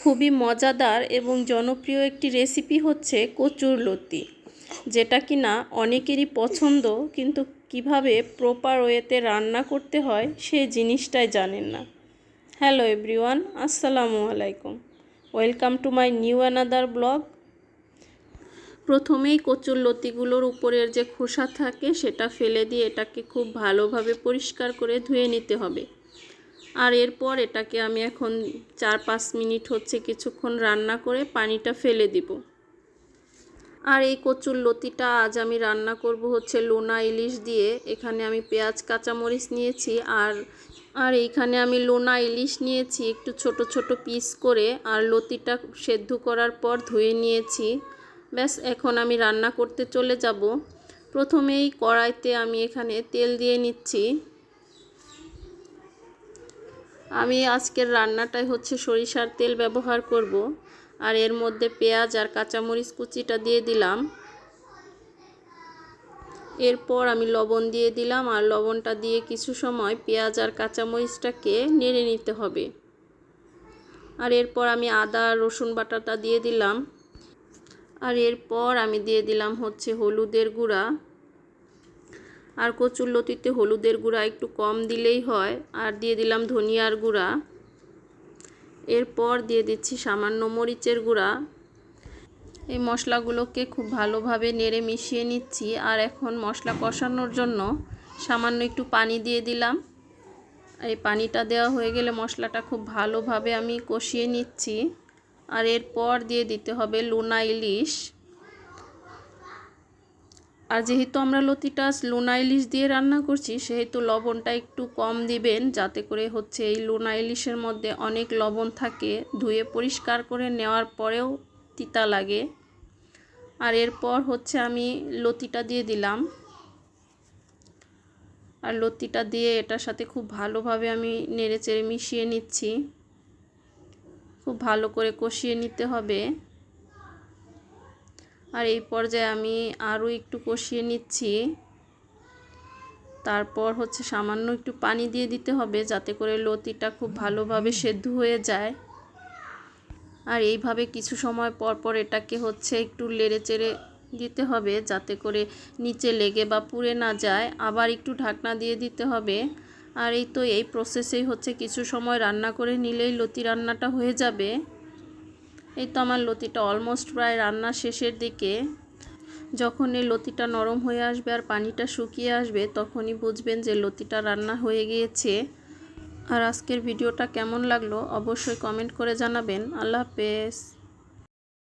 খুবই মজাদার এবং জনপ্রিয় একটি রেসিপি হচ্ছে কচুর লতি। যেটা কিনা অনেকেরই পছন্দ, কিন্তু কীভাবে প্রপার ওয়েতে রান্না করতে হয় সেই জিনিসটাই জানেন না। হ্যালো এভরিওয়ান আসসালামু আলাইকুম। Welcome to my new another blog প্রথমেই কচুর লতিগুলোর উপরের যে খোসা থাকে, সেটা ফেলে দিয়ে এটাকে খুব ভালোভাবে পরিষ্কার করে ধুয়ে নিতে হবে। আর এরপর এটাকে আমি এখন চার পাঁচ মিনিট হচ্ছে কিছুক্ষণ রান্না করে পানিটা ফেলে দিব। আর এই কচুর লতিটা আজ আমি রান্না করব হচ্ছে লোনা ইলিশ দিয়ে। এখানে আমি পেঁয়াজ, কাঁচামরিচ নিয়েছি আর আর এইখানে আমি লোনা ইলিশ নিয়েছি একটু ছোট ছোট পিস করে আর লতিটা সেদ্ধ করার পর ধুয়ে নিয়েছি। ব্যাস, এখন আমি রান্না করতে চলে যাব। প্রথমেই কড়াইতে আমি এখানে তেল দিয়ে নিচ্ছি। আমি আজকের রান্নাটাই হচ্ছে সরিষার তেল ব্যবহার করব। আর এর মধ্যে পেঁয়াজ আর কাঁচামরিচ কুচিটা দিয়ে দিলাম। এরপর আমি লবণ দিয়ে দিলাম। আর লবণটা দিয়ে কিছু সময় পেঁয়াজ আর কাঁচামরিচটাকে নেড়ে নিতে হবে। আর এরপর আমি আদা, রসুন বাটাটা দিয়ে দিলাম। আর এরপর আমি দিয়ে দিলাম হচ্ছে হলুদের গুঁড়া। আর কচুর লতিতে হলুদের গুঁড়া একটু কম দিলেই হয়। আর দিয়ে দিলাম ধনিয়ার গুঁড়া। এরপর দিয়ে দিচ্ছি সামান্য মরিচের গুঁড়া। এই মশলাগুলোকে খুব ভালোভাবে নেড়ে মিশিয়ে নিচ্ছি। আর এখন মশলা কষানোর জন্য সামান্য একটু পানি দিয়ে দিলাম। এই পানিটা দেওয়া হয়ে গেলে মশলাটা খুব ভালোভাবে আমি কষিয়ে নিচ্ছি। আর এরপর দিয়ে দিতে হবে লুনা ইলিশ। আর যেহেতু আমরা লতিটা লোনা ইলিশ দিয়ে রান্না করছি, সেহেতু লবণটা একটু কম দিবেন, যাতে করে হচ্ছে এই লোনা ইলিশের মধ্যে অনেক লবণ থাকে, ধুয়ে পরিষ্কার করে নেওয়ার পরেও তিতা লাগে। আর এরপর হচ্ছে আমি লতিটা দিয়ে দিলাম। আর লতিটা দিয়ে এটার সাথে খুব ভালোভাবে আমি নেড়ে চেড়ে মিশিয়ে নিচ্ছি। খুব ভালো করে কষিয়ে নিতে হবে। আর এই পর্যায়ে আমি আরও একটু কষিয়ে নিচ্ছি। তারপর হচ্ছে সামান্য একটু পানি দিয়ে দিতে হবে যাতে করে লতিটা খুব ভালোভাবে সেদ্ধ হয়ে যায়। আর এইভাবে কিছু সময় পর পর এটাকে হচ্ছে একটু লেড়ে চেড়ে দিতে হবে যাতে করে নিচে লেগে বা পুড়ে না যায়। আবার একটু ঢাকনা দিয়ে দিতে হবে। আর এই তো এই প্রসেসেই হচ্ছে কিছু সময় রান্না করে নিলেই লতি রান্নাটা হয়ে যাবে। এই তো আমার লতিটা অলমোস্ট প্রায় রান্না শেষের দিকে। যখন এই লতিটা নরম হয়ে আসবে আর পানিটা শুকিয়ে আসবে, তখনই বুঝবেন যে লতিটা রান্না হয়ে গিয়েছে। আর আজকের ভিডিওটা কেমন লাগল অবশ্যই কমেন্ট করে জানাবেন। আল্লাহ হাফেজ।